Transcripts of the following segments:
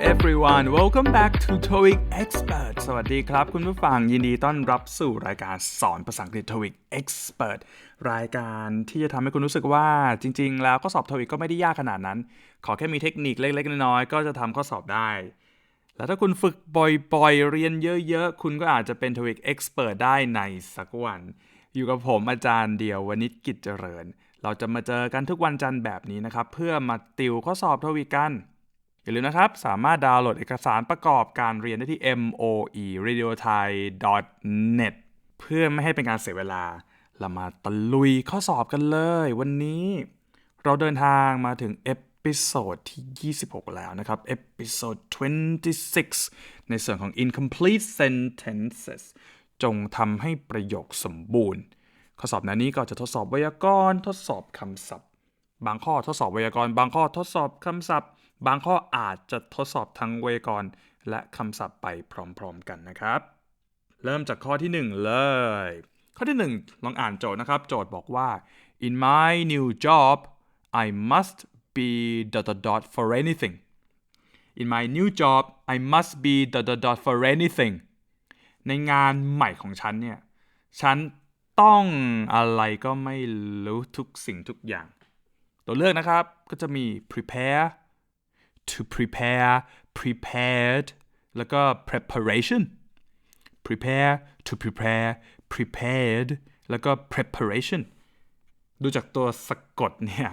everyone welcome back to TOEIC Expert สวัสดีครับ คุณผู้ฟังยินดีต้อนรับสู่รายการสอนภาษาอังกฤษ TOEIC Expert รายการที่จะทำให้คุณรู้สึกว่าจริง ๆ แล้วข้อสอบ TOEIC ก็ไม่ได้ยากขนาดนั้น ขอแค่มีเทคนิคเล็ก ๆ น้อยๆก็จะทำข้อสอบได้ แล้วถ้าคุณฝึกบ่อยๆ เรียนเยอะ ๆ คุณก็อาจจะเป็น TOEIC Expert ได้ในสักวัน อยู่กับผมอาจารย์เดียววนิชกิจเจริญ เราจะมาเจอกันทุกวันจันทร์แบบนี้นะครับเพื่อมาติวข้อสอบ TOEIC กัน อย่าลืมนะครับ สามารถดาวน์โหลดเอกสารประกอบการเรียนได้ที่ moe radio thai net เพื่อไม่ให้เป็นการเสียเวลา เรามาตะลุยข้อสอบกันเลย วันนี้เราเดินทางมาถึงเอพิโซดที่ 26 แล้วนะครับเอพิโซด26 ในส่วนของ incomplete sentences จงทำให้ประโยคสมบูรณ์ ข้อสอบในนี้ก็จะทดสอบไวยากรณ์ ทดสอบคำศัพท์ บางข้อทดสอบไวยากรณ์ บางข้อทดสอบคำศัพท์ บางข้ออาจจะทดสอบทั้งไวยากรณ์และคำศัพท์ไปพร้อมๆกันนะครับ เริ่มจากข้อที่ 1 เลย ข้อที่ 1 ลองอ่านโจทย์นะครับ โจทย์บอกว่า in my new job I must be dot dot dot for anything in my new job I must be dot dot dot for anything ในงานใหม่ของฉันเนี่ย ฉันต้องอะไรก็ไม่รู้ทุกสิ่งทุกอย่าง ตัวเลือกนะครับก็จะมี prepare to prepare prepared แล้วก็ preparation prepare to prepare prepared แล้วก็ preparation ดูจากตัวสะกดเนี่ย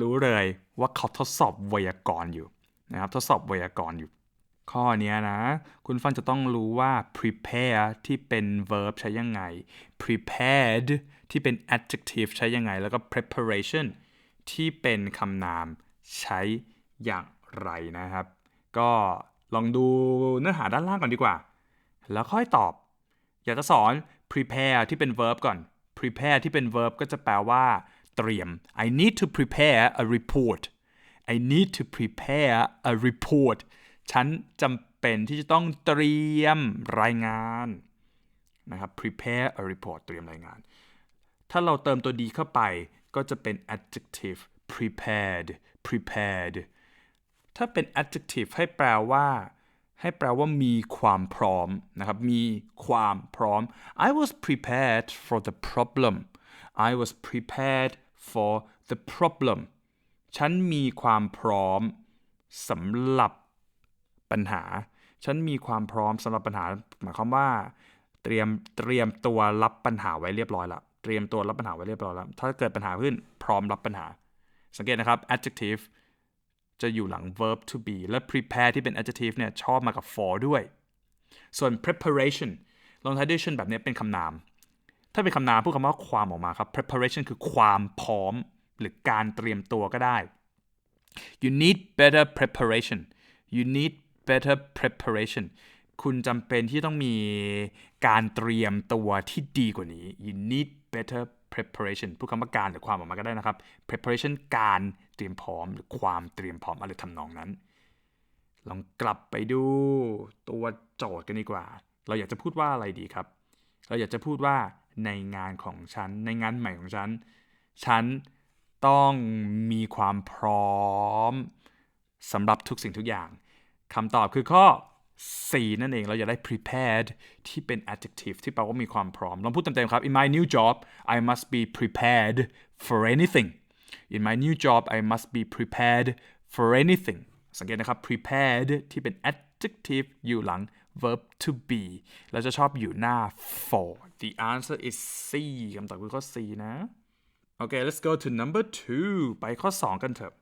รู้เลยว่าเขาทดสอบไวยากรณ์อยู่นะครับ ทดสอบไวยากรณ์อยู่ ข้อนี้นะ คุณฟังจะต้องรู้ว่า prepare ที่เป็น verb ใช้ยังไง prepared ที่เป็น adjective ใช้ยังไง แล้วก็ preparation ที่เป็นคำนามใช้อย่าง ไรนะครับ ก็ลองดูเนื้อหาด้านล่างก่อนดีกว่า แล้วค่อยตอบ อยากจะสอน prepare ที่เป็น verb ก่อน prepare ที่เป็น verb ก็จะแปลว่า เตรียม I need to prepare a report I need to prepare a report ฉันจำเป็นที่จะต้องเตรียมรายงานนะครับ prepare a report เตรียมรายงาน ถ้าเราเติมตัวดีเข้าไปก็จะเป็น adjective prepared prepared ถ้าเป็น adjective ให้แปลว่า ให้แปลว่ามีความพร้อมนะครับ มีความพร้อม I was prepared for the problem I was prepared for the problem ฉันมีความพร้อมสำหรับปัญหา ฉันมีความพร้อมสำหรับปัญหา หมายความว่า เตรียมเตรียมตัวรับปัญหาไว้เรียบร้อยแล้วเตรียมตัวรับปัญหาไว้เรียบร้อยแล้ว ถ้าเกิดปัญหาขึ้นพร้อมรับปัญหา สังเกตนะครับ adjective จะอยู่หลัง verb to be และ prepare ที่เป็น adjective เนี่ยชอบมากับ for ด้วย ส่วน preparation ลงท้ายด้วย tion แบบนี้เป็นคำนาม ถ้าเป็นคำนามพูดคำว่าความออกมาครับ preparation คือความพร้อม หรือการเตรียมตัวก็ได้ you need better preparation you need better preparation คุณจำเป็นที่ต้องมีการเตรียมตัวที่ดีกว่านี้ you need better preparation พูดคำว่าการหรือความออกมาก็ได้นะครับ preparation การ เตรียมพร้อมหรือความเตรียมพร้อมอะไรทำนองนั้น ลองกลับไปดูตัวโจทย์กันดีกว่า เราอยากจะพูดว่าอะไรดีครับ เราอยากจะพูดว่าในงานของฉัน ในงานใหม่ของฉัน ฉันต้องมีความพร้อมสำหรับทุกสิ่งทุกอย่างคำตอบคือข้อ 4 นั่นเองเราอยากได้ prepared ที่เป็น adjective ที่แปลว่ามีความพร้อมลองพูดเต็มๆครับ in my new job I must be prepared for anything in my new job I must be prepared for anything สังเกตนะครับ prepared ที่เป็น adjective อยู่หลัง verb to be เราจะชอบอยู่หน้า for the answer is C คำตอบคือข้อ C นะ โอเค let's go to number two ไปข้อ 2 กันเถอะ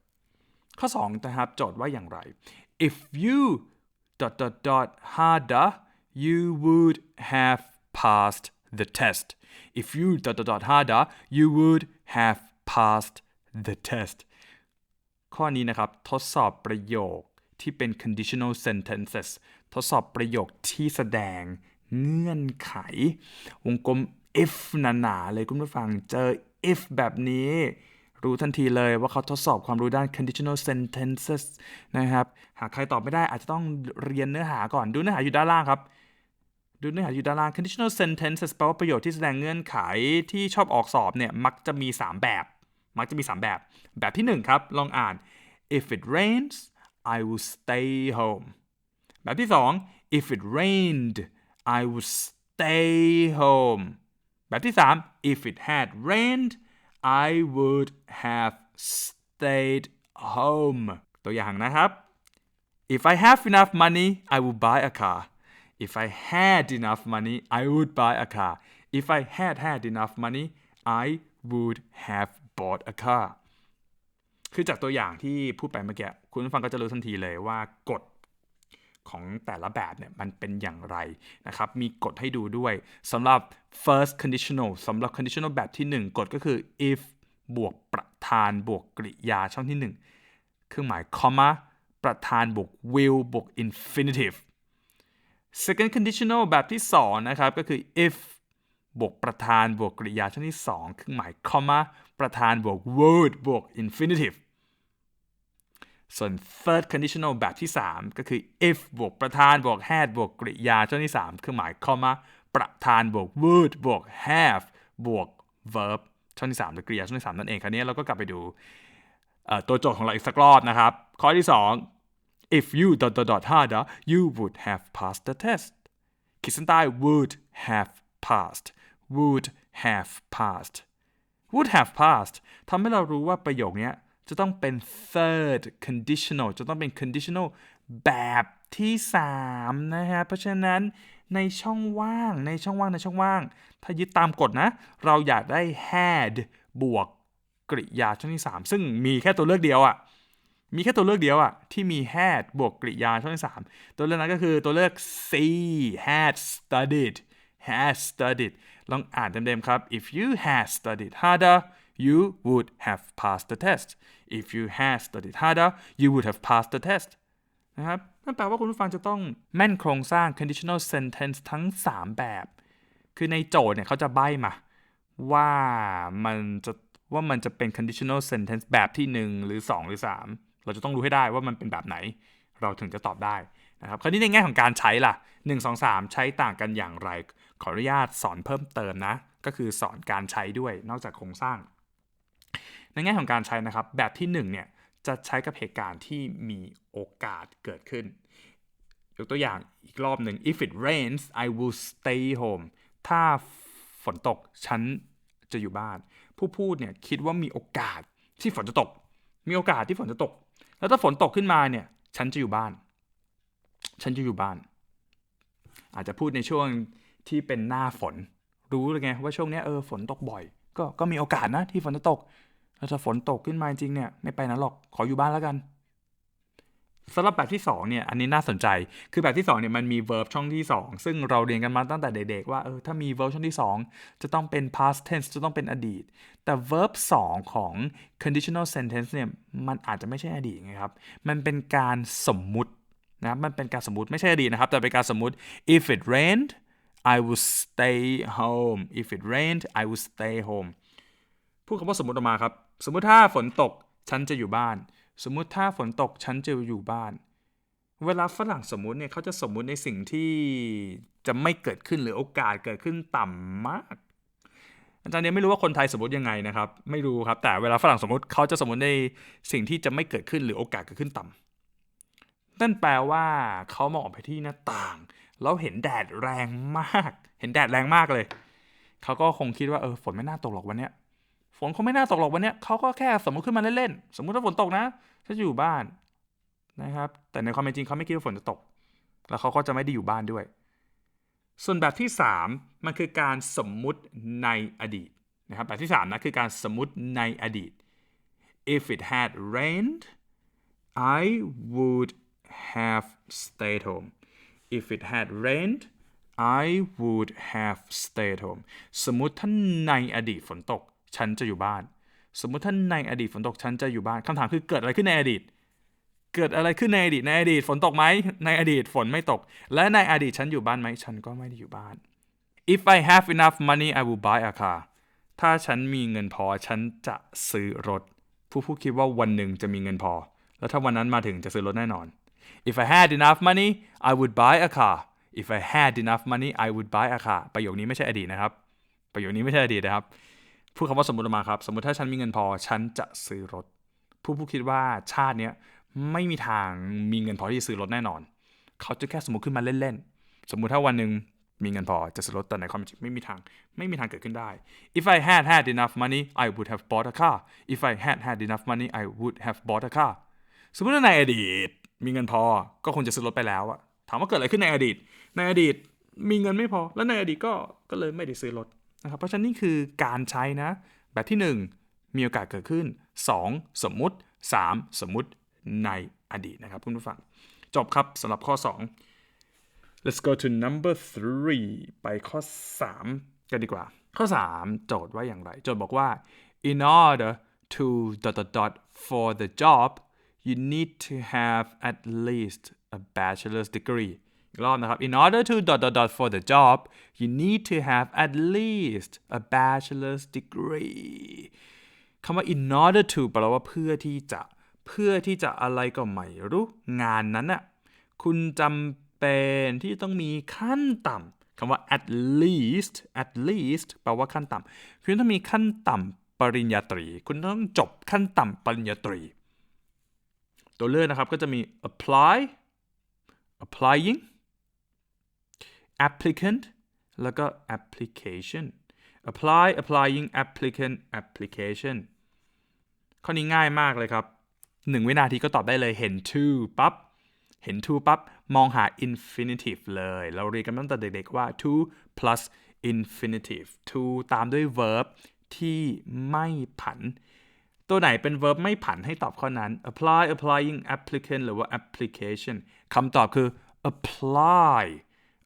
ข้อ 2 นะครับ โจทย์ว่าอย่างไร if you dot dot dot harder you would have passed the test if you dot dot dot harder you would have passed the test ข้อนี้นะครับ ทดสอบประโยคที่เป็น conditional sentences ทดสอบประโยคที่แสดงเงื่อนไข วงกลม if หนาๆเลยคุณผู้ฟังเจอ if แบบนี้ รู้ทันทีเลยว่าเขาทดสอบความรู้ด้าน conditional sentences นะครับ หากใครตอบไม่ได้อาจจะต้องเรียนเนื้อหาก่อนดูเนื้อหาอยู่ด้านล่างครับ ดูเนื้อหาอยู่ด้านล่าง conditional sentences แปลว่าประโยคที่แสดงเงื่อนไขที่ชอบออกสอบเนี่ยมักจะมี 3 แบบ มักจะมี 3 แบบ แบบที่ 1 ครับ ลองอ่าน if it rains I will stay home แบบที่สอง if it rained I would stay home แบบที่สาม if it had rained I would have stayed home ตัวอย่างนะครับ if I have enough money I would buy a car if I had enough money I would buy a car if I had had enough money I would have bought a car คือจากตัวอย่างที่พูดไปเมื่อกี้คุณฟังก็จะรู้ทันทีเลยว่ากฎของแต่ละแบบเนี่ยมันเป็นอย่างไรนะครับ มีกฎให้ดูด้วยสำหรับ first conditional สำหรับ conditional แบบที่ 1 กฎก็คือ if บวกประธานบวกกริยาช่องที่ 1 เครื่องหมาย comma ประธานบวก will บวก infinitive second conditional แบบที่ 2 นะครับ ก็คือ if บวกประธานบวกกริยาช่องที่ 2 เครื่องหมาย comma ประธานบวก would บวก infinitive ส่วน third conditional แบบที่ 3 ก็คือ if บวกประธานบวก had บวกกริยาช่องที่ 3 เครื่องหมาย comma ประธานบวก would บวก have บวก verb ช่องที่3หรือกริยาช่องที่3นั่นเองคราวนี้เราก็กลับไปดูตัวโจทย์ของเราอีกสักรอบนะครับ ข้อที่ 2 if you dot dot dot harder you would have passed the test ขีดเส้นใต้ would have passed would have passed would have passed ทำให้เรารู้ว่าประโยคนี้จะต้องเป็น third conditional จะต้องเป็น conditional แบบที่3นะฮะ เพราะฉะนั้นในช่องว่างในช่องว่างในช่องว่าง ถ้ายึดตามกฎนะ เราอยากได้ had บวกกริยาช่องที่ 3 ซึ่งมีแค่ตัวเลือกเดียวอะ่ะมีแค่ตัวเลือกเดียวอะ่ะที่มี had บวกกริยาช่องที่ 3 ตัวเลือกนั้นก็คือตัวเลือก C had studied had studied ลองอ่านเต็มๆครับ if you had studied harder you would have passed the test if you had studied harder you would have passed the test นะครับนั่นแปลว่าคุณผู้ฟังจะต้องแม่นโครงสร้าง conditional sentence ทั้ง 3 แบบ คือในโจทย์เนี่ยเขาจะใบ้มา ว่ามันจะว่ามันจะเป็น conditional sentence แบบที่ 1 หรือ 2 หรือ 3 เราจะต้องรู้ให้ได้ว่ามันเป็นแบบไหน เราถึงจะตอบได้ นะครับคราวนี้ในแง่ของการใช้ล่ะ 1 2 3 ใช้ต่างกันอย่างไร ขออนุญาตสอนเพิ่มเติมนะ ก็คือสอนการใช้ด้วยนอกจากโครงสร้าง ในแง่ของการใช้นะครับ แบบที่1เนี่ยจะใช้กับเหตุการณ์ที่มีโอกาสเกิดขึ้น ยกตัวอย่างอีกรอบหนึ่ง if it rains I will stay home ถ้าฝนตกฉันจะอยู่บ้าน ผู้พูดเนี่ยคิดว่ามีโอกาสที่ฝนจะตก มีโอกาสที่ฝนจะตก แล้วถ้าฝนตกขึ้นมาเนี่ยฉันจะอยู่บ้าน ฉันจะอยู่บ้าน อาจจะพูดในช่วงที่เป็นหน้าฝน รู้เลยไงว่าช่วงนี้เออฝนตกบ่อย ก็ก็มีโอกาสนะที่ฝนจะตกแล้วถ้าฝนตกขึ้นมาจริงเนี่ยไม่ไปนะหรอกขออยู่บ้านแล้วกันสำหรับแบบที่2เนี่ยอันนี้น่าสนใจคือแบบที่2เนี่ยมันมี verb ช่องที่ 2 ซึ่งเราเรียนกันมาตั้งแต่เด็กๆว่าเออถ้ามี verb ช่องที่ 2 จะต้องเป็น past tense จะต้องเป็นอดีต แต่ verb 2 ของ conditional sentence เนี่ยมันอาจจะไม่ใช่อดีตไงครับ มันเป็นการสมมุติ นะมันเป็นการสมมติไม่ใช่อดีตนะครับ แต่เป็นการสมมติ if it rained I would stay home if it rained I would stay home พูดคำว่าสมมติออกมาครับ สมมติถ้าฝนตกฉันจะอยู่บ้าน สมมติถ้าฝนตกฉันจะอยู่บ้าน เวลาฝรั่งสมมติเนี่ยเขาจะสมมุติในสิ่งที่จะไม่เกิดขึ้นหรือโอกาสเกิดขึ้นต่ำมาก อาจารย์เนี่ยไม่รู้ว่าคนไทยสมมติยังไงนะครับ ไม่รู้ครับ แต่เวลาฝรั่งสมมติเขาจะสมมติในสิ่งที่จะไม่เกิดขึ้นหรือโอกาสเกิดขึ้นต่ำ นั่นแปลว่าเขามองออกไปที่หน้าต่าง แล้วเห็นแดดแรงมาก เห็นแดดแรงมากเลย เขาก็คงคิดว่าเออฝนไม่น่าตกหรอกวันเนี้ย ฝนคงไม่น่าตกหรอกวันเนี้ยเขาก็แค่สมมติขึ้นมาเล่นๆ สมมติว่าฝนตกนะฉันจะอยู่บ้านนะครับ แต่ในความเป็นจริงเขาไม่คิดว่าฝนจะตก แล้วเขาก็จะไม่ได้อยู่บ้านด้วย ส่วนแบบที่ 3 มันคือการสมมุติในอดีตนะครับ แบบที่3นะคือการสมมุติในอดีต if it had rained I would have stayed home if it had rained I would have stayed home สมมุติถ้าในอดีตฝนตก ฉันจะอยู่บ้าน สมมุติถ้าในอดีตฝนตก ฉันจะอยู่บ้านคำถามคือเกิดอะไรขึ้นในอดีต เกิดอะไรขึ้นในอดีต ในอดีตฝนตกไหม ในอดีตฝนไม่ตก และในอดีตฉันอยู่บ้านไหม ฉันก็ไม่ได้อยู่บ้าน if I have enough money I will buy a car ถ้าฉันมีเงินพอ ฉันจะซื้อรถ ผู้ผู้คิดว่าวันหนึ่งจะมีเงินพอ แล้วถ้าวันนั้นมาถึงจะซื้อรถแน่นอน if I had enough money I would buy a car if I had enough money I would buy a car ประโยคนี้ไม่ใช่อดีตนะครับ ประโยคนี้ไม่ใช่อดีตนะครับ พูดคำว่าสมมติมาครับ สมมติถ้าฉันมีเงินพอ ฉันจะซื้อรถ ผู้ผู้คิดว่าชาติเนี้ยไม่มีทางมีเงินพอที่จะซื้อรถแน่นอน เขาจะแค่สมมติขึ้นมาเล่นๆ สมมุติถ้าวันหนึ่งมีเงินพอจะซื้อรถแต่ในความจริงไม่มีทางไม่มีทางเกิดขึ้นได้ if I had had enough money I would have bought a car if I had had enough money I would have bought a car สมมติในอดีต มีเงินพอก็คงจะซื้อรถไปแล้วอะถามว่าเกิดอะไรขึ้นในอดีต ในอดีตมีเงินไม่พอ แล้วในอดีตก็ก็เลยไม่ได้ซื้อรถนะครับเพราะฉะนั้นนี่คือการใช้นะ แบบที่ 1 มีโอกาสเกิดขึ้น 2 สมมุติ 3 สมมุติในอดีตนะครับคุณผู้ฟัง จบครับสำหรับข้อ 2 let's go to number three ไปข้อ 3 กันดีกว่า ข้อ 3 โจทย์ว่าอย่างไร โจทย์บอกว่า in order to dot dot dot for the job you need to have at least a bachelor's degree อีกรอบนะครับ in order to dot dot dot for the job you need to have at least a bachelor's degree คำว่า in order to แปลว่าเพื่อที่จะ เพื่อที่จะอะไรก็ไม่รู้งานนั้นน่ะคุณจำเป็นที่ต้องมีขั้นต่ำคำว่า at least at least แปลว่าขั้นต่ำคุณต้องมีขั้นต่ำปริญญาตรี คุณต้องจบขั้นต่ำปริญญาตรี ตัวเลือกนะครับก็จะมี apply applying applicant แล้วก็ application apply applying applicant application ข้อนี้ง่ายมากเลยครับหนึ่งวินาทีก็ตอบได้เลยเห็น to ปั๊บเห็น to ปั๊บมองหา infinitive เลย เราเรียนกันตั้งแต่เด็กๆว่า to plus infinitive to ตามด้วย verb ที่ไม่ผัน ตัวไหนเป็น verb ไม่ผันให้ตอบข้อนั้น apply applying applicant หรือว่า application คำตอบคือ apply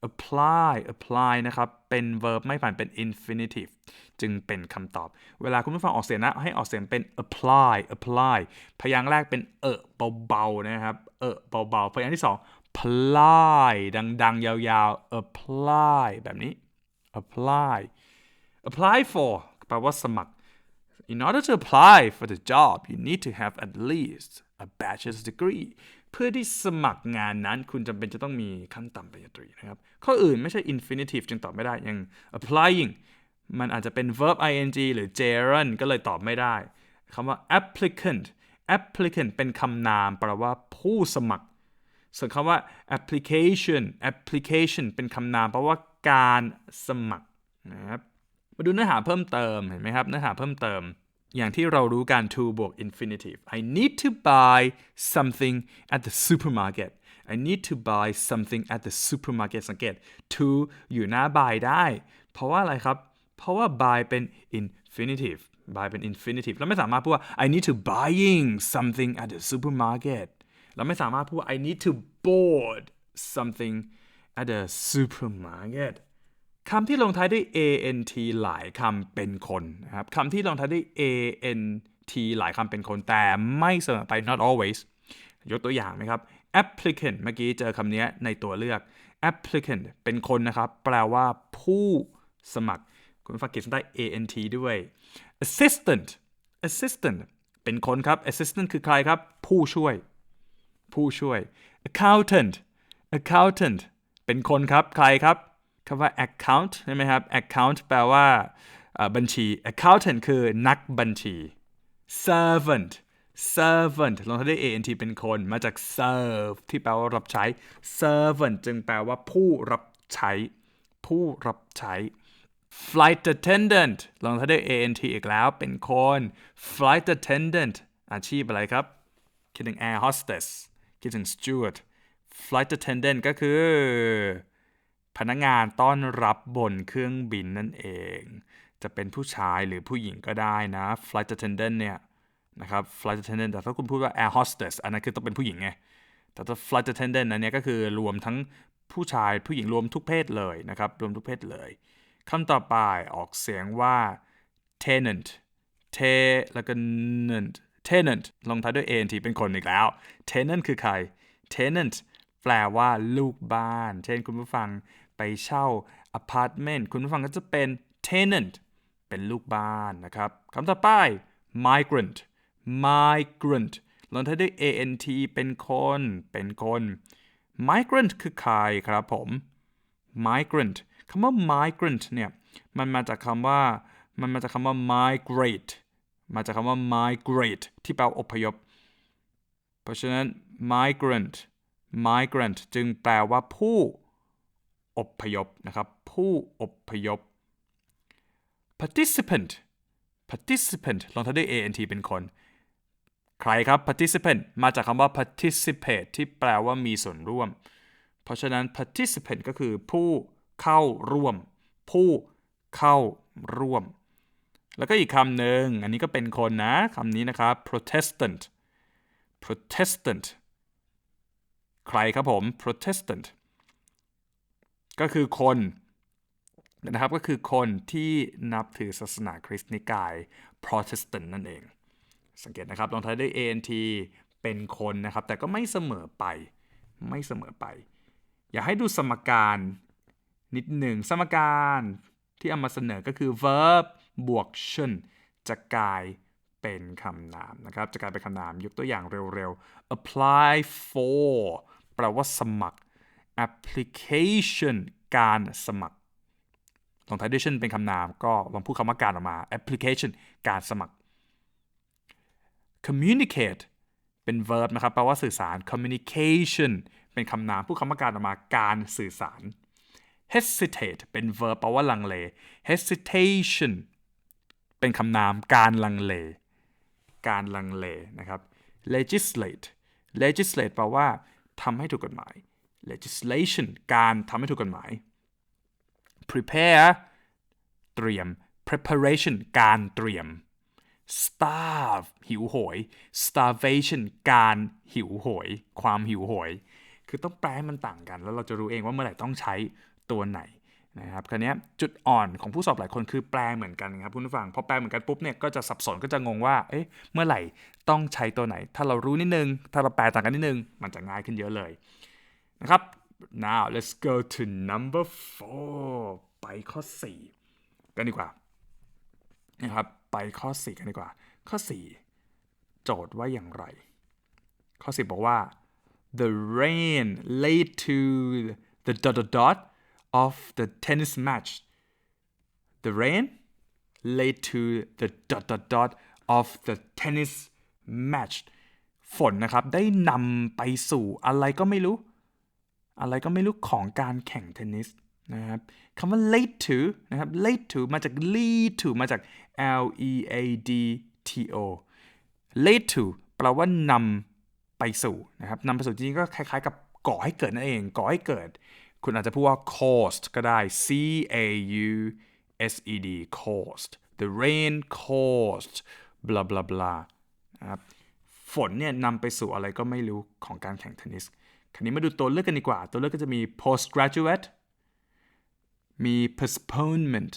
apply apply นะครับ เป็น verb ไม่ผันเป็น infinitive จึงเป็นคำตอบ เวลาคุณผู้ฟังออกเสียงนะ ให้ออกเสียงเป็น apply apply พยางค์แรกเป็นเออเบาๆนะครับ เออเบาๆ พยางค์ที่สอง apply ดังๆ ยาวๆ apply แบบนี้ apply apply for แปลว่าสมัคร In order to apply for the job you need to have at least a bachelor's degree เพื่อที่สมัครงานนั้นคุณจำเป็นจะต้องมีขั้นต่ำปริญญาตรีนะครับ ข้ออื่นไม่ใช่ infinitive จึงตอบไม่ได้ อย่าง applying มันอาจจะเป็น verb ing หรือ gerund ก็เลยตอบไม่ได้คำว่า applicant applicant เป็นคำนามแปลว่าผู้สมัคร ส่วนคำว่า application application เป็นคำนามแปลว่าการสมัครนะครับ มาดูเนื้อหาเพิ่มเติมเห็นไหมครับเนื้อหาเพิ่มเติม อย่างที่เรารู้กัน to บวก infinitive I need to buy something at the supermarket I need to buy something at the supermarket สังเกต to อยู่หน้า buy ได้ เพราะว่าอะไรครับ เพราะว่า buy เป็น infinitive buy เป็น infinitive เราไม่สามารถพูดว่า I need to buying something at the supermarket เราไม่สามารถพูดว่า I need to board something at the supermarket คำที่ลงท้ายด้วย ant หลายคำเป็นคนนะครับคำที่ลงท้ายด้วย ant หลายคำเป็นคนแต่ไม่เสมอไป not always ยกตัวอย่างไหมครับ applicant เมื่อกี้เจอคำนี้ในตัวเลือก applicant เป็นคนนะครับ แปลว่าผู้สมัคร คุณฟังกิจได้ ant ด้วย assistant assistant เป็นคนครับ assistant คือใครครับ ผู้ช่วย ผู้ช่วย accountant accountant เป็นคนครับ ใครครับ คำว่า account ใช่ไหมครับ account แปลว่าบัญชี accountant คือนักบัญชี servant servant ลงท้ายด้วย ant เป็นคนมาจาก serve ที่แปลว่ารับใช้ servant จึงแปลว่าผู้รับใช้ ผู้รับใช้ flight attendant ลงท้ายด้วย ant อีกแล้วเป็นคน flight attendant อาชีพอะไรครับ คิดถึง air hostess คิดถึง steward flight attendant ก็คือ พนักงานต้อนรับบนเครื่องบินนั่นเอง จะเป็นผู้ชายหรือผู้หญิงก็ได้นะ flight attendant เนี่ยนะครับ flight attendant แต่ถ้าคุณพูดว่า air hostess อันนั้นคือต้องเป็นผู้หญิงไง แต่ถ้า flight attendant อันนี้ก็คือรวมทั้งผู้ชายผู้หญิงรวมทุกเพศเลยนะครับ รวมทุกเพศเลยคำต่อไปออกเสียงว่า tenant t แล้วก็ nant tenant ลงท้ายด้วย ant เป็นคนอีกแล้ว tenant คือใคร tenant แปลว่าลูกบ้าน เช่นคุณผู้ฟัง ไปเช่าอพาร์ตเมนต์คุณผู้ฟังก็จะเป็น tenant เป็นลูกบ้านนะครับคำต่อไป migrant migrant ลงท้ายด้วย ant เป็นคน เป็นคน migrant คือใครครับผม migrant คำว่า migrant เนี่ยมันมาจากคำว่ามันมาจากคำว่า migrate มาจากคำว่า migrate ที่แปลอพยพ เพราะฉะนั้น migrant migrant จึงแปลว่าผู้ อบพยพนะครับ ผู้อบพยพ participant participant ลงท้ายด้วย ant เป็นคน ใครครับ participant มาจากคำว่า participate ที่แปลว่ามีส่วนร่วม เพราะฉะนั้น participant ก็คือผู้เข้าร่วม ผู้เข้าร่วม แล้วก็อีกคำหนึ่งอันนี้ก็เป็นคนนะคำนี้นะครับ protestant protestant ใครครับผม protestant ก็คือคนนะครับก็คือคนที่นับถือศาสนาคริสต์นิกาย protestant นั่นเอง สังเกตนะครับลงท้ายด้วย ant เป็นคนนะครับ แต่ก็ไม่เสมอไปไม่เสมอไป อยากให้ดูสมการนิดหนึ่งสมการที่เอามาเสนอก็คือ verb บวก tion จะกลายเป็นคำนามนะครับ จะกลายเป็นคำนามยกตัวอย่างเร็วๆ apply for แปลว่าสมัคร application การสมัครลงท้ายด้วย tion เป็นคำนามก็ลองพูดคำว่าการออกมา application การสมัคร communicate เป็น verb นะครับแปลว่าสื่อสาร communication เป็นคำนามพูดคำว่าการออกมาการสื่อสาร hesitate เป็น verb แปลว่าลังเล hesitation เป็นคำนามการลังเล การลังเลนะครับ legislate legislate แปลว่าทำให้ถูกกฎหมาย legislation การทำให้ถูกกฎหมาย prepare เตรียม preparation การเตรียม starve หิวโหย starvation การหิวโหย ความหิวโหย คือต้องแปลให้มันต่างกัน แล้วเราจะรู้เองว่าเมื่อไหร่ต้องใช้ตัวไหนนะครับคราวนี้จุดอ่อนของผู้สอบหลายคนคือแปลเหมือนกันครับคุณผู้ฟังพอแปลเหมือนกันปุ๊บเนี่ยก็จะสับสนก็จะงงว่าเอ๊ะเมื่อไหร่ต้องใช้ตัวไหน ถ้าเรารู้นิดนึง ถ้าเราแปลต่างกันนิดนึง มันจะง่ายขึ้นเยอะเลย นะครับ now let's go to number four ไปข้อ 4 กันดีกว่านะครับไปข้อ 4 กันดีกว่า ข้อ 4 โจทย์ว่าอย่างไร ข้อ 10 บอกว่า the rain led to the dot dot dot of the tennis match the rain led to the dot dot dot of the tennis match ฝนนะครับ ได้นำไปสู่อะไรก็ไม่รู้ อะไรก็ไม่รู้ของการแข่งเทนนิสนะครับคำว่า late to นะครับ late to มาจาก lead to มาจาก L E A D T O late to แปลว่านำไปสู่นะครับนำไปสู่จริงๆก็คล้ายๆกับก่อให้เกิดนั่นเอง ก่อให้เกิด คุณอาจจะพูดว่า caused ก็ได้ C A U S E D caused the rain caused blah blah blah นะครับฝนเนี่ยนำไปสู่อะไรก็ไม่รู้ของการแข่งเทนนิส คราวนี้มาดูตัวเลือกกันดีกว่า ตัวเลือกก็จะมี postgraduate มี postponement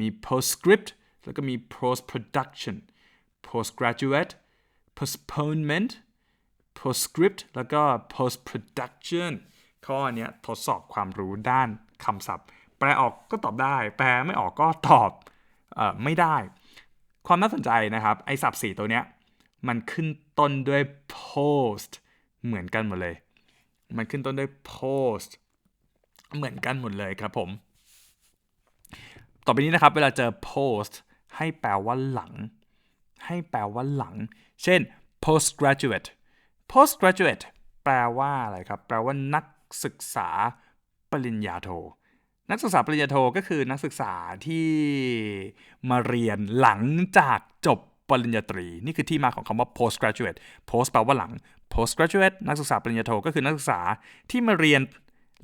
มี postscript แล้วก็มี post production postgraduate postponement postscript แล้วก็ post production ข้อนี้ทดสอบความรู้ด้านคำศัพท์ แปลออกก็ตอบได้ แปลไม่ออกก็ตอบออไม่ได้ ความน่าสนใจนะครับ ไอ้ศัพท์สี่ตัวเนี้ย มันขึ้นต้นด้วย post เหมือนกันหมดเลย มันขึ้นต้นด้วย post เหมือนกันหมดเลยครับผม ต่อไปนี้นะครับ เวลาเจอ post ให้แปลว่าหลัง ให้แปลว่าหลัง เช่น postgraduate postgraduate แปลว่าอะไรครับ แปลว่านักศึกษาปริญญาโท นักศึกษาปริญญาโทก็คือนักศึกษาที่มาเรียนหลังจากจบปริญญาตรี นี่คือที่มาของคำว่า postgraduate post แปลว่าหลัง postgraduate นักศึกษาปริญญาโทก็คือนักศึกษาที่มาเรียน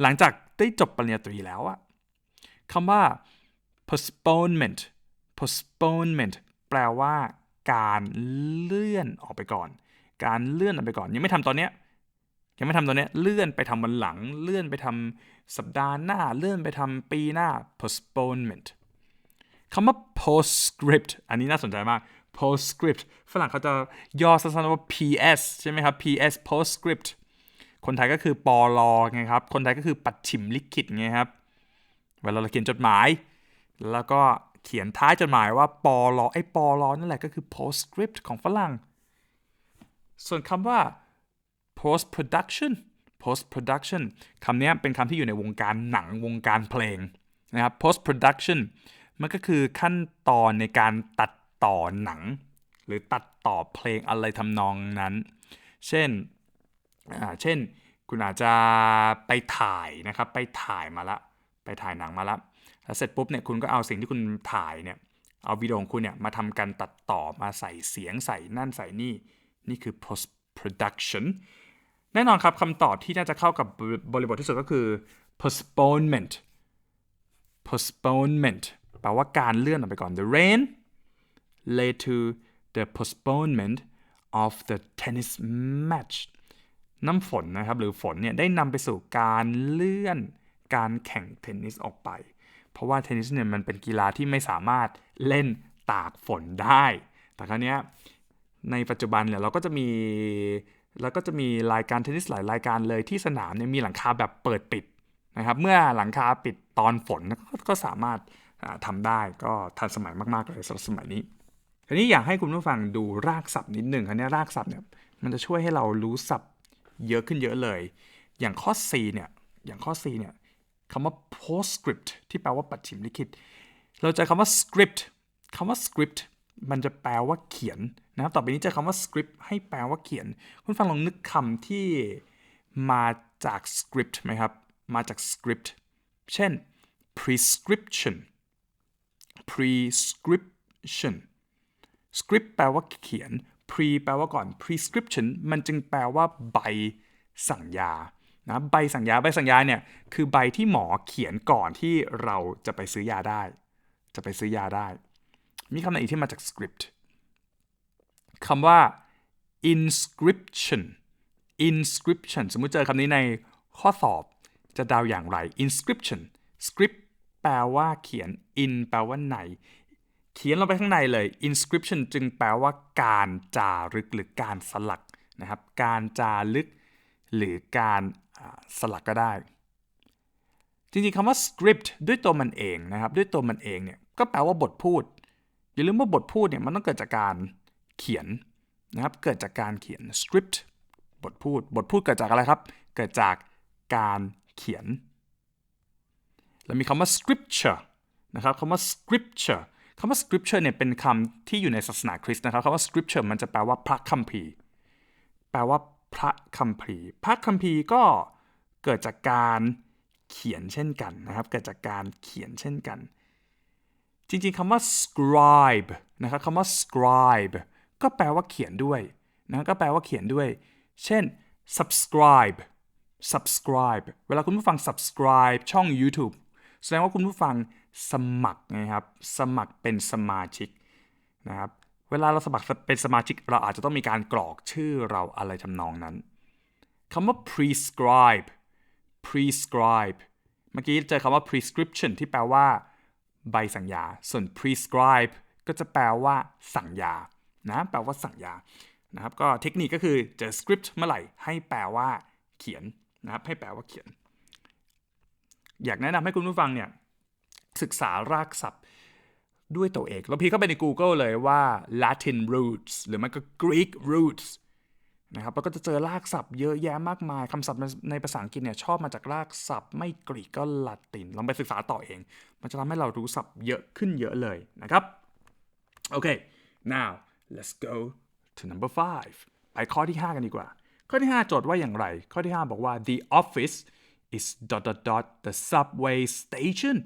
หลังจากได้จบปริญญาตรีแล้วอะคำว่า postponement postponement แปลว่าการเลื่อนออกไปก่อน การเลื่อนออกไปก่อน ยังไม่ทำตอนเนี้ยยังไม่ทำตอนเนี้ยเลื่อนไปทำวันหลัง เลื่อนไปทำสัปดาห์หน้า เลื่อนไปทำปีหน้า postponement คำว่า postscript อันนี้น่าสนใจมาก postscript ฝรั่งเขาจะย่อสั้นๆว่า PS ใช่ไหมครับ PS postscript คนไทยก็คือปอลอไงครับ คนไทยก็คือปัดฉิมลิขิตไงครับ เวลาเราเขียนจดหมาย แล้วก็เขียนท้ายจดหมายว่าปอลอไอ้ปอลอนั่นแหละก็คือ postscript ของฝรั่ง ส่วนคำว่า post production post production คำนี้เป็นคำที่อยู่ในวงการหนังวงการเพลงนะครับ post production มันก็คือขั้นตอนในการตัด ต่อหนัง หรือตัดต่อเพลงอะไรทำนองนั้น เช่นเช่น คุณอาจจะไปถ่ายนะครับ ไปถ่ายมาละ ไปถ่ายหนังมาละแล้วเสร็จปุ๊บเนี่ยคุณก็เอาสิ่งที่คุณถ่ายเนี่ย เอาวิดีโอของคุณเนี่ยมาทำการตัดต่อมาใส่เสียงใส่นั่นใส่นี่ นี่คือ post production แน่นอนครับคำตอบที่น่าจะเข้ากับบริบทที่สุดก็คือ postponement postponement แปลว่าการเลื่อนออกไปก่อน the rain led to the postponement of the tennis match น้ำฝนนะครับหรือฝนเนี่ยได้นำไปสู่การเลื่อนการแข่งเทนนิสออกไป เพราะว่าเทนนิสเนี่ยมันเป็นกีฬาที่ไม่สามารถเล่นตากฝนได้ แต่ครั้นี้ในปัจจุบันเนี่ยเราก็จะมีเราก็จะมีรายการเทนนิสหลายรายการเลยที่สนามเนี่ยมีหลังคาแบบเปิดปิดนะครับ เมื่อหลังคาปิดตอนฝนก็สามารถทำได้ก็ทันสมัยมาก ๆ เลยสำหรับสมัยนี้ ทีนี้อยากให้คุณผู้ฟังดูรากศัพท์นิดหนึ่งอันนี้รากศัพท์เนี่ยมันจะช่วยให้เรารู้ศัพท์เยอะขึ้นเยอะเลย อย่างข้อ C เนี่ย อย่างข้อ C เนี่ยคำว่า postscript ที่แปลว่าปัจฉิมลิขิต เราจะคำว่า script คำว่า script มันจะแปลว่าเขียนนะครับ ต่อไปนี้จะคำว่า script ให้แปลว่าเขียน คุณฟังลองนึกคำที่มาจาก script ไหมครับ มาจาก script เช่น prescription prescription script แปลว่าเขียน pre แปลว่าก่อน prescription มันจึงแปลว่าใบสั่งยานะใบสั่งยาใบสั่งยาเนี่ยคือใบที่หมอเขียนก่อนที่เราจะไปซื้อยาได้ จะไปซื้อยาได้ มีคำไหนอีกที่มาจาก script คำว่า inscription inscription สมมุติเจอคำนี้ในข้อสอบจะดาวอย่างไร inscription script แปลว่าเขียน in แปลว่าใน เขียนลงไปข้างในเลย inscription จึงแปลว่าการจารึกหรือการสลักนะครับ การจารึกหรือการสลักก็ได้ จริงๆคำว่า script ด้วยตัวมันเองนะครับ ด้วยตัวมันเองเนี่ยก็แปลว่าบทพูด อย่าลืมว่าบทพูดเนี่ยมันต้องเกิดจากการเขียนนะครับ เกิดจากการเขียน script บทพูด บทพูดเกิดจากอะไรครับ เกิดจากการเขียน แล้วมีคำว่า scripture นะครับคำว่า scripture คำว่า scripture เนี่ยเป็นคำที่อยู่ในศาสนาคริสต์นะครับคำว่า scripture มันจะแปลว่าพระคัมภีร์ แปลว่าพระคัมภีร์ พระคัมภีร์ก็เกิดจากการเขียนเช่นกันนะครับ เกิดจากการเขียนเช่นกัน จริงๆคำว่า scribe นะครับคำว่า scribe ก็แปลว่าเขียนด้วยนะก็แปลว่าเขียนด้วย เช่น subscribe subscribe เวลาคุณผู้ฟัง subscribe ช่อง YouTube แสดงว่าคุณผู้ฟัง สมัครนะครับสมัครเป็นสมาชิกนะครับเวลาเราสมัครเป็นสมาชิกเราอาจจะต้องมีการกรอกชื่อเราอะไรทำนองนั้นคำว่า prescribe prescribe เมื่อกี้เจอคำว่า prescription ที่แปลว่า ใบสั่งยา ส่วน prescribe ก็จะแปลว่าสั่งยา นะ แปลว่าสั่งยา นะครับ ก็เทคนิคก็คือเจอ script เมื่อไหร่ ให้แปลว่าเขียนนะครับ ให้แปลว่าเขียน อยากแนะนำให้คุณผู้ฟังเนี่ย ศึกษารากศัพท์ด้วยตัวเองเราพีเข้าไปใน Google เลยว่า Latin roots หรือมันก็ Greek roots นะครับแล้วก็จะเจอรากศัพท์เยอะแยะมากมายคำศัพท์ในภาษาอังกฤษเนี่ยชอบมาจากรากศัพท์ ไม่กรีกก็ละตินลองไปศึกษาต่อเอง มันจะทำให้เรารู้ศัพท์เยอะขึ้นเยอะเลยนะครับโอเค now let's go to number five ไปข้อที่ 5 กันดีกว่า ข้อที่ 5 โจทย์ว่าอย่างไร ข้อที่ 5 บอกว่า the office is dot dot dot the subway station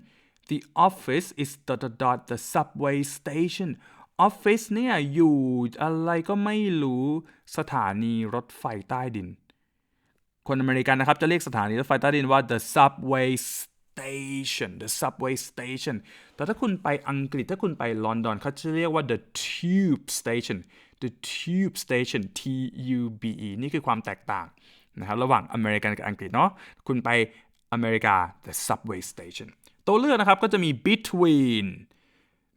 the office is dot dot dot the subway station office เนี่ยอยู่อะไรก็ไม่รู้สถานีรถไฟใต้ดิน คนอเมริกันนะครับจะเรียกสถานีรถไฟใต้ดินว่า the subway station the subway station แต่ถ้าคุณไปอังกฤษถ้าคุณไปลอนดอนเขาจะเรียกว่า the tube station the tube station T U B E นี่คือความแตกต่างนะครับระหว่างอเมริกันกับอังกฤษเนาะคุณไปอเมริกา the subway station ตัวเลือกนะครับก็จะมี between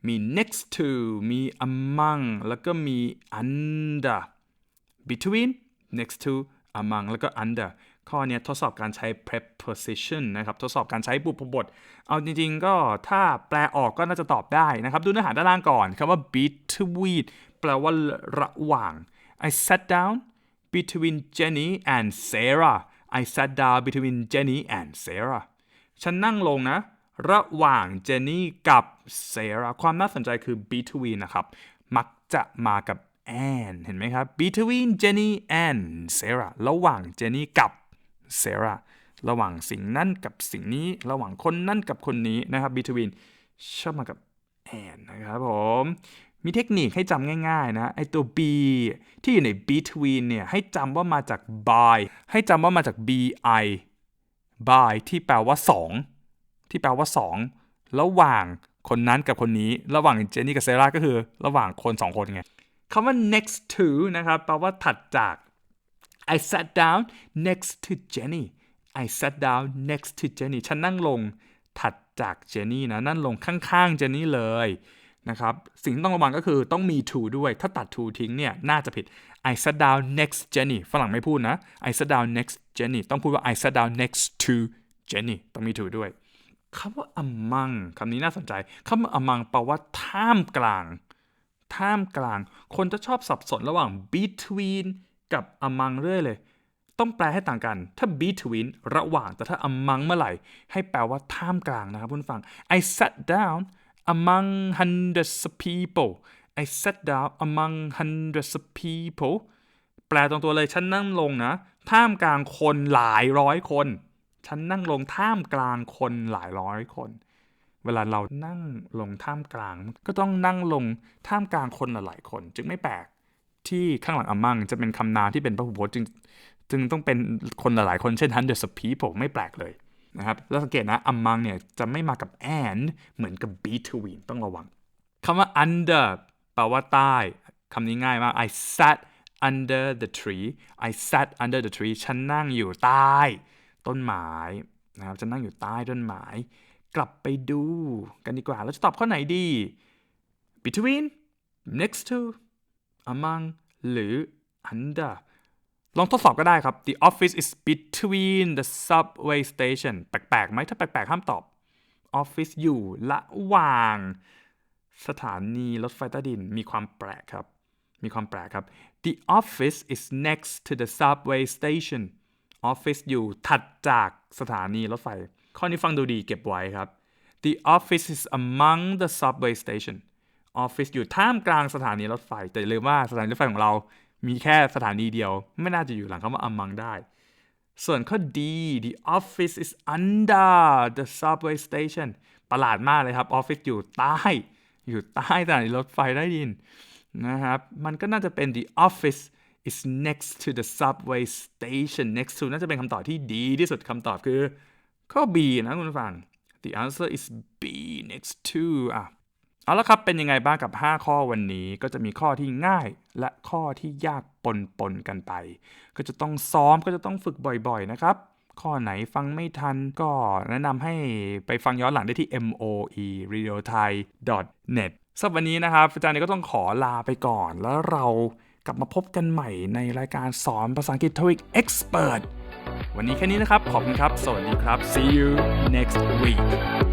มี next to มี among แล้วก็มี under between next to among แล้วก็ under ข้อนี้ทดสอบการใช้ preposition นะครับ ทดสอบการใช้บุพบท เอาจริงๆ ก็ถ้าแปลออกก็น่าจะตอบได้นะครับ ดูเนื้อหาด้านล่างก่อนคำว่า between แปลว่าระหว่าง I sat down between Jenny and Sarah I sat down between Jenny and Sarah ฉันนั่งลงนะ ระหว่างเจนนี่กับเซราความน่าสนใจคือ between นะครับ มักจะมากับ and เห็นไหมครับ between Jenny and Sarah ระหว่าง Jenny กับ Sarah ระหว่างสิ่งนั้นกับสิ่งนี้ ระหว่างคนนั้นกับคนนี้นะครับ between ชอบมากับ and นะครับผม มีเทคนิคให้จำง่ายๆนะไอตัว b ที่อยู่ใน between เนี่ยให้จำว่ามาจาก by ให้จำว่ามาจาก bi by ที่แปลว่า 2 ที่แปลว่า 2 ระหว่างคนนั้นกับคนนี้ ระหว่างเจนนี่กับเซราก็คือ ระหว่างคน 2 คนไงคำว่า next to นะครับแปลว่าถัดจาก I sat down next to Jenny I sat down next to Jenny ฉันนั่งลงถัดจากเจนนี่นะนั่งลงข้างๆเจนนี่เลยนะครับสิ่งที่ต้องระวังก็คือต้องมี to ด้วย ถ้าตัด to ทิ้งเนี่ยน่าจะผิด I sat down next Jenny ฝรั่งไม่พูดนะ I sat down next Jenny ต้องพูดว่า I sat down next to Jenny ต้องมี to ด้วย คำว่า among คำนี้น่าสนใจคำว่า among แปลว่าท่ามกลาง ท่ามกลาง คนจะชอบสับสนระหว่าง between กับ among เรื่อยเลย ต้องแปลให้ต่างกัน ถ้า between ระหว่าง แต่ถ้า among เมื่อไหร่ ให้แปลว่าท่ามกลางนะครับคุณฟัง I sat down among hundreds of people I sat down among hundreds of people แปลตรงตัวเลยฉันนั่งลงนะ ท่ามกลางคนหลายร้อยคน ฉันนั่งลงท่ามกลางคนหลายร้อยคน เวลาเรานั่งลงท่ามกลาง ก็ต้องนั่งลงท่ามกลางคนหลายคน จึงไม่แปลกที่ข้างหลังอมังจะเป็นคำนามที่เป็นพหูพจน์จึงจึงต้องเป็นคนหลายๆคนเช่น hundreds of people ไม่แปลกเลยนะครับแล้วสังเกตนะ among เนี่ยจะไม่มากับ and เหมือนกับ between ต้องระวังคำว่า under แปลว่าใต้คำนี้ง่ายมาก I sat under the tree I sat under the tree ฉันนั่งอยู่ใต้ ต้นไม้นะครับฉันนั่งอยู่ใต้ต้นไม้กลับไปดูกันดีกว่าแล้วจะตอบข้อไหนดี between next to among หรือ under ลองทดสอบก็ได้ครับ The office is between the subway station แปลกๆไหมถ้าแปลกๆ ห้ามตอบ Office อยู่ระหว่าง สถานีรถไฟใต้ดินมีความแปลกครับ มีความแปลกครับ The office is next to the subway station Office อยู่ถัดจากสถานีรถไฟ ข้อนี้ฟังดูดีเก็บไว้ครับ The office is among the subway station Office อยู่ท่ามกลางสถานีรถไฟ แต่อย่าลืมว่าสถานีรถไฟของเรา มีแค่สถานีเดียว ไม่น่าจะอยู่หลังคำว่า among ได้ ส่วนข้อ D the office is under the subway station ประหลาดมากเลยครับ office อยู่ใต้ อยู่ใต้สถานีรถไฟได้ดินนะครับ มันก็น่าจะเป็น the office is next to the subway station next to น่าจะเป็นคำตอบที่ดีที่สุดคำตอบคือ ข้อ B นะคุณผู้ฟัง the answer is B next to อะเอาละครับ เป็นยังไงบ้างกับ 5 ข้อวันนี้ก็จะมีข้อที่ง่ายและข้อที่ยากปนปนๆกันไป ก็จะต้องซ้อมก็จะต้องฝึกบ่อยๆนะครับ ข้อไหนฟังไม่ทันก็แนะนำให้ไปฟังย้อนหลังได้ที่ moe radio thai net สำหรับวันนี้นะครับอาจารย์ก็ต้องขอลาไปก่อนแล้วเรา กลับมาพบกันใหม่ในรายการสอนภาษาอังกฤษ TOEIC Expert วันนี้แค่นี้นะครับ ขอบคุณครับ สวัสดีครับ see you next week